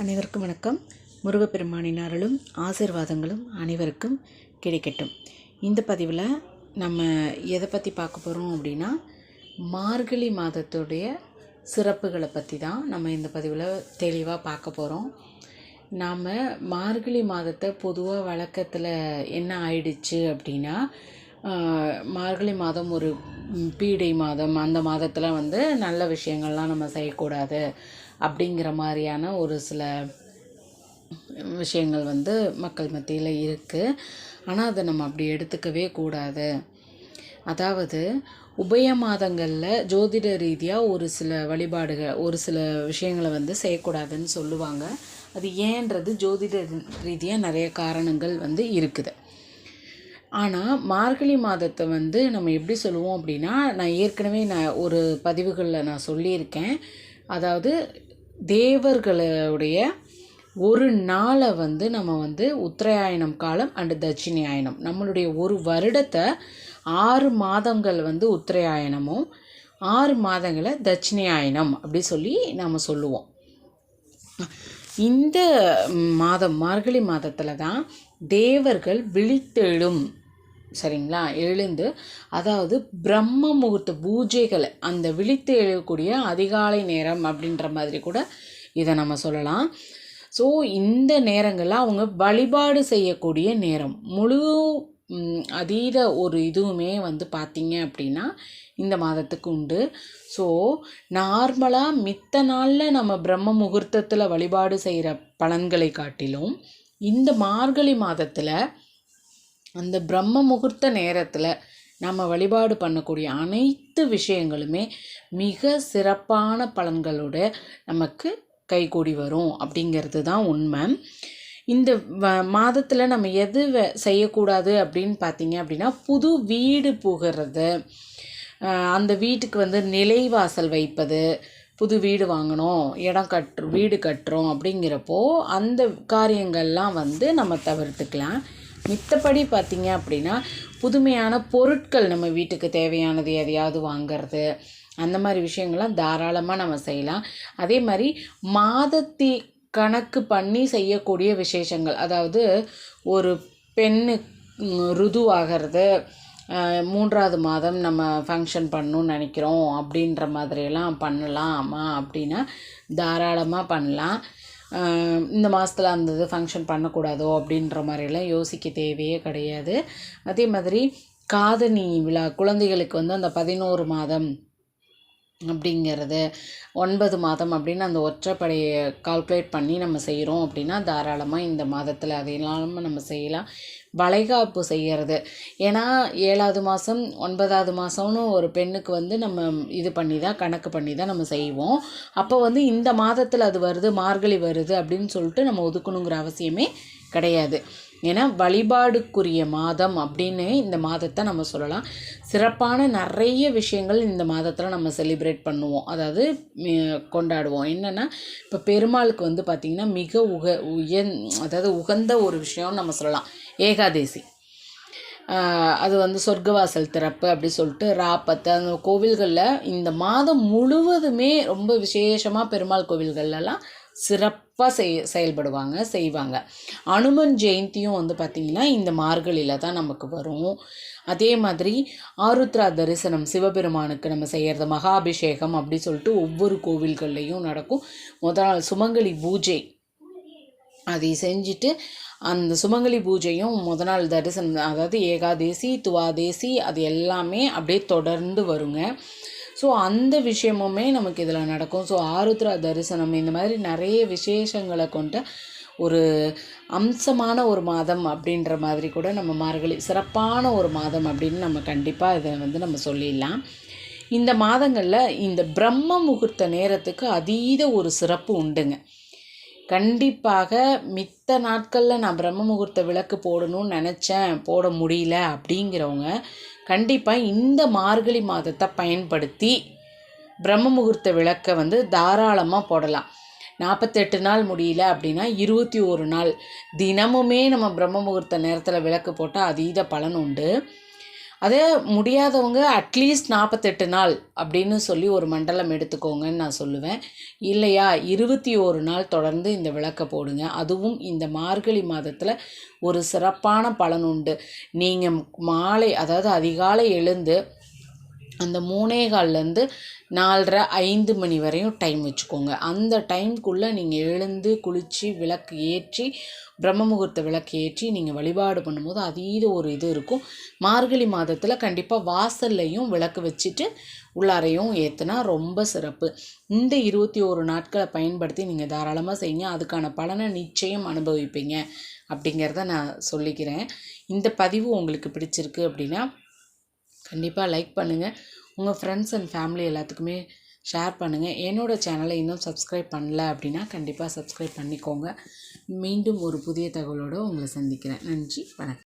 அனைவருக்கும் வணக்கம். முருகப்பெருமானின் அருளும் ஆசீர்வாதங்களும் அனைவருக்கும் கிடைக்கட்டும். இந்த பதிவில் நம்ம எதை பற்றி பார்க்க போகிறோம் அப்படின்னா மார்கழி மாதத்துடைய சிறப்புகளை பற்றி தான் நம்ம இந்த பதிவில் தெளிவாக பார்க்க போகிறோம் நாம் மார்கழி மாதத்தை பொதுவாக வழக்கத்தில் என்ன ஆயிடுச்சு அப்படின்னா மார்கழி மாதம் ஒரு பீடை மாதம் அந்த மாதத்தில் வந்து நல்ல விஷயங்கள்லாம் நம்ம செய்யக்கூடாது. அப்படிங்கிற மாதிரியான ஒரு சில விஷயங்கள் வந்து மக்கள் மத்தியில் இருக்குது ஆனால் அதை நம்ம அப்படி எடுத்துக்கவே கூடாது. அதாவது உபய மாதங்களில் ஜோதிட ரீதியாக ஒரு சில வழிபாடுகள் ஒரு சில விஷயங்களை வந்து செய்யக்கூடாதுன்னு சொல்லுவாங்க. அது ஏன்றது ஜோதிட ரீதியாக நிறைய காரணங்கள் வந்து இருக்குது. ஆனால் மார்கழி மாதத்தை வந்து நம்ம எப்படி சொல்லுவோம் அப்படின்னா நான் ஏற்கனவே நான் ஒரு பதிவுகளில் நான் சொல்லியிருக்கேன். அதாவது தேவர்களுடைய ஒரு நாளை வந்து நம்ம வந்து உத்தராயணம் காலம் அண்டு தட்சிணாயணம். நம்மளுடைய ஒரு வருடத்தை ஆறு மாதங்கள் வந்து உத்தராயணமும் ஆறு மாதங்களை தட்சிணாயணம் அப்படி சொல்லி நம்ம சொல்லுவோம். இந்த மாதம் மார்கழி மாதத்தில் தான் தேவர்கள் விழித்தெழும். சரிங்களா? எழுந்து அதாவது பிரம்ம முகூர்த்த பூஜைகளை அந்த விழித்து எழுதக்கூடிய அதிகாலை நேரம் அப்படின்ற மாதிரி கூட இதை நம்ம சொல்லலாம். ஸோ இந்த நேரங்களில் அவங்க வழிபாடு செய்யக்கூடிய நேரம். முழு அதீத ஒரு இதுவுமே வந்து பார்த்தீங்க அப்படின்னா இந்த மாதத்துக்கு உண்டு. ஸோ நார்மலாக மித்த நாளில் நம்ம பிரம்ம முகூர்த்தத்தில் வழிபாடு செய்கிற பலன்களை காட்டிலும் இந்த மார்கழி மாதத்தில் அந்த பிரம்ம முகூர்த்த நேரத்தில் நம்ம வழிபாடு பண்ணக்கூடிய அனைத்து விஷயங்களுமே மிக சிறப்பான பலன்களோட நமக்கு கைகூடி வரும் அப்படிங்கிறது தான் உண்மை. இந்த மாதத்தில் நம்ம எது செய்யக்கூடாது அப்படின்னு பார்த்தீங்க அப்படின்னா புது வீடு புகிறது அந்த வீட்டுக்கு வந்து நிலைவாசல் வைப்பது புது வீடு வாங்கணும் இடம் கட்டு வீடு கட்டுறோம் அப்படிங்கிறப்போ அந்த காரியங்கள்லாம் வந்து நம்ம தவிர்த்துக்கலாம். மித்தபடி பார்த்தீங்க அப்படின்னா புதுமையான பொருட்கள் நம்ம வீட்டுக்கு தேவையானது எதையாவது வாங்குறது அந்த மாதிரி விஷயங்கள்லாம் தாராளமாக நம்ம செய்யலாம். அதே மாதிரி மாதத்தி கணக்கு பண்ணி செய்யக்கூடிய விசேஷங்கள் அதாவது ஒரு பெண்ணு ருதுவாகிறது மூன்றாவது மாதம் நம்ம ஃபங்க்ஷன் பண்ணணும்னு நினைக்கிறோம் அப்படின்ற மாதிரியெல்லாம் பண்ணலாமா அப்படின்னா தாராளமாக பண்ணலாம். இந்த மாதத்தில் அந்த இது ஃபங்க்ஷன் பண்ணக்கூடாதோ அப்படின்ற மாதிரிலாம் யோசிக்க தேவையே கிடையாது. அதே மாதிரி காதணி விழா குழந்தைகளுக்கு வந்து அந்த பதினோரு மாதம் அப்படிங்கிறது ஒன்பது மாதம் அப்படின்னு அந்த ஒற்றைப்படையை கால்குலேட் பண்ணி நம்ம செய்கிறோம் அப்படின்னா தாராளமாக இந்த மாதத்தில் அது இல்லாமல் நம்ம செய்யலாம். வளைகாப்பு செய்கிறது ஏன்னா ஏழாவது மாதம் ஒன்பதாவது மாதம்னு ஒரு பெண்ணுக்கு வந்து நம்ம இது பண்ணி தான் கணக்கு பண்ணி தான் நம்ம செய்வோம். அப்போ வந்து இந்த மாதத்தில் அது வருது மார்கழி வருது அப்படின்னு சொல்லிட்டு நம்ம ஒதுக்கணுங்கிற அவசியமே கிடையாது. ஏன்னா வழிபாடுக்குரிய மாதம் அப்படின்னு இந்த மாதத்தை நம்ம சொல்லலாம். சிறப்பான நிறைய விஷயங்கள் இந்த மாதத்தில் நம்ம செலிப்ரேட் பண்ணுவோம். அதாவது கொண்டாடுவோம். என்னென்னா இப்போ பெருமாளுக்கு வந்து பார்த்திங்கன்னா மிக உக உயன் அதாவது உகந்த ஒரு விஷயம்னு நம்ம சொல்லலாம். ஏக ஏகாதேசி. அது வந்து சொர்க்கவாசல் திறப்பு அப்படி சொல்லிட்டு ராப்பத்து அந்த கோவில்களில் இந்த மாதம் முழுவதுமே ரொம்ப விசேஷமாக பெருமாள் கோவில்கள்லாம் சிறப்பாக செய் செயல்படுவாங்க செய்வாங்க. அனுமன் ஜெயந்தியும் வந்து பார்த்திங்கன்னா இந்த மார்கழியில் தான் நமக்கு வரும். அதே மாதிரி ஆருத்ரா தரிசனம் சிவபெருமானுக்கு நம்ம செய்கிறது மகாபிஷேகம் அப்படி சொல்லிட்டு ஒவ்வொரு கோவில்கள்லேயும் நடக்கும். முதல் நாள் சுமங்கலி பூஜை. அதை செஞ்சுட்டு அந்த சுமங்கலி பூஜையும் முத நாள் தரிசனம் அதாவது ஏகாதேசி துவாதேசி அது எல்லாமே அப்படியே தொடர்ந்து வருங்க. ஸோ அந்த விஷயமுமே நமக்கு இதில் நடக்கும். ஸோ ஆருத்ரா தரிசனம் இந்த மாதிரி நிறைய விசேஷங்களை கொண்ட ஒரு அம்சமான ஒரு மாதம் அப்படின்ற மாதிரி கூட நம்ம மார்கழி சிறப்பான ஒரு மாதம் அப்படின்னு நம்ம கண்டிப்பாக இதை வந்து நம்ம சொல்லிடலாம். இந்த மாதங்களில் இந்த பிரம்ம முகூர்த்த நேரத்துக்கு அதீத ஒரு சிறப்பு உண்டுங்க. கண்டிப்பாக மித்த நாட்களில் நான் பிரம்ம முகூர்த்த விளக்கு போடணும்னு நினச்சேன். போட முடியல அப்படிங்கிறவங்க கண்டிப்பாக இந்த மார்கழி மாதத்தை பயன்படுத்தி பிரம்ம முகூர்த்த விளக்கை வந்து தாராளமாக போடலாம். நாற்பத்தெட்டு நாள் முடியல அப்படின்னா இருபத்தி ஒரு நாள். தினமுமே நம்ம பிரம்ம முகூர்த்த நேரத்தில் விளக்கு போட்டால் அதீத பலன் உண்டு. அதே முடியாதவங்க அட்லீஸ்ட் நாற்பத்தெட்டு நாள் அப்படின்னு சொல்லி ஒரு மண்டலம் எடுத்துக்கோங்கன்னு நான் சொல்லுவேன். இல்லையா? இருபத்தி ஒரு நாள் தொடர்ந்து இந்த விளக்கை போடுங்க. அதுவும் இந்த மார்கழி மாதத்தில் ஒரு சிறப்பான பலன் உண்டு. நீங்கள் மாலை அதாவது அதிகாலை எழுந்து அந்த மூணே கால்லேருந்து நாலரை ஐந்து மணி வரையும் டைம் வச்சுக்கோங்க. அந்த டைம்குள்ளே நீங்கள் எழுந்து குளித்து விளக்கு ஏற்றி பிரம்ம முகூர்த்த விளக்கு ஏற்றி நீங்கள் வழிபாடு பண்ணும்போது அதீத ஒரு இது இருக்கும். மார்கழி மாதத்தில் கண்டிப்பாக வாசல்லையும் விளக்கு வச்சுட்டு உள்ளாரையும் ஏற்றுனா ரொம்ப சிறப்பு. இந்த இருபத்தி ஒரு நாட்களை பயன்படுத்தி நீங்கள் தாராளமாக செய்யுங்க. அதுக்கான பலனை நிச்சயம் அனுபவிப்பீங்க. அப்படிங்கிறத நான் சொல்லிக்கிறேன். இந்த பதிவு உங்களுக்கு பிடிச்சிருக்கு அப்படின்னா கண்டிப்பாக லைக் பண்ணுங்கள் உங்கள் ஃப்ரெண்ட்ஸ் அண்ட் ஃபேமிலி எல்லாத்துக்குமே ஷேர் பண்ணுங்கள் என்னோடய சேனலை இன்னும் சப்ஸ்கிரைப் பண்ணல அப்படின்னா கண்டிப்பாக சப்ஸ்கிரைப் பண்ணிக்கோங்க. மீண்டும் ஒரு புதிய தகவலோடு உங்களை சந்திக்கிறேன். நன்றி வணக்கம்.